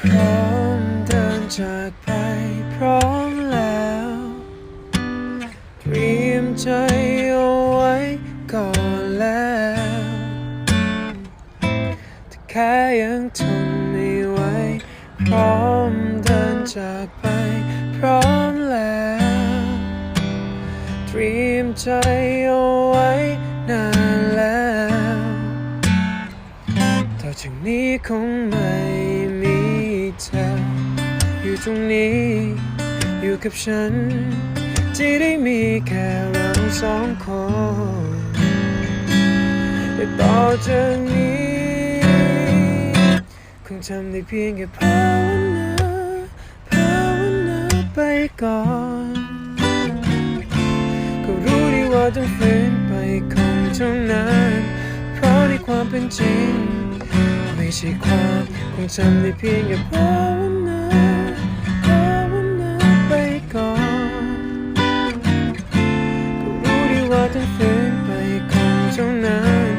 พร้อมเดินจากไปพร้อมแล้วเตรียมใจเอาไว้ก่อนแล้วแต่แค่ยังทนไม่ไหวพร้อมเดินจากไปพร้อมแล้วเตรียมใจเอาไว้นานแล้วต่อจากนี้คงไม่ เธอ อยู่ตรงนี้ อยู่กับฉัน ที่ได้มีแค่เราสองคนแต่ต่อจากนี้คงทำได้เพียงแค่ภาวนาภาวนาไปก่อน ก็รู้ดีว่าต้องฝืนไปคงเท่านั้น เพราะในความเป็นจริง ไม่ใช่ความ คงทำได้เพียงแค่ภาวนาภาวนาไปก่อนก็รู้ดีว่าต้องฝืนไปคงเท่านั้น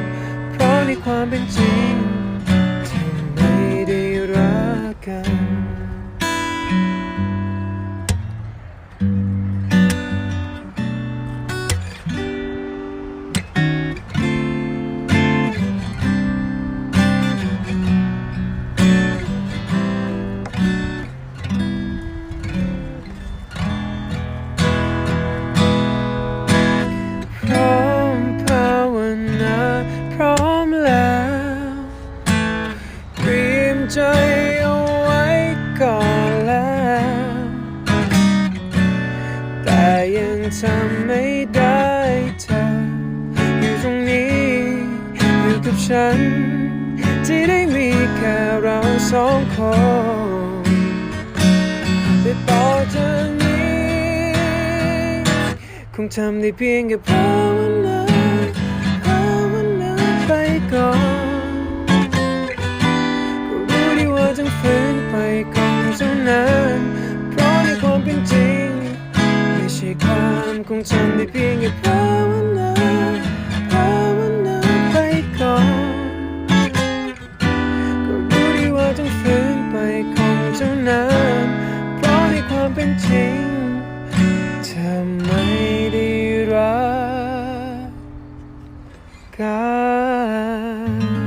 เพราะในความเป็นจริงที่ไม่ได้รักกัน ใจเอาไว้ก่อนแล้ว แต่ยังทำไม่ได้เธอ อยู่ตรงนี้ อยู่กับฉัน ที่ได้มีแค่เราสองคนแต่ต่อจากนี้ คงทำได้เพียงแค่ภาวนา นั้นเพราะในความเป็นจริง ไม่ใช่ควาำคงทำได้เพียงแค่ภาวนาภาวนาไปก่อนก็รู้ดีว่าต้องฝืนไปของเท่านั้นเพราะในความเป็นจริงเธอไม่ได้รักกัน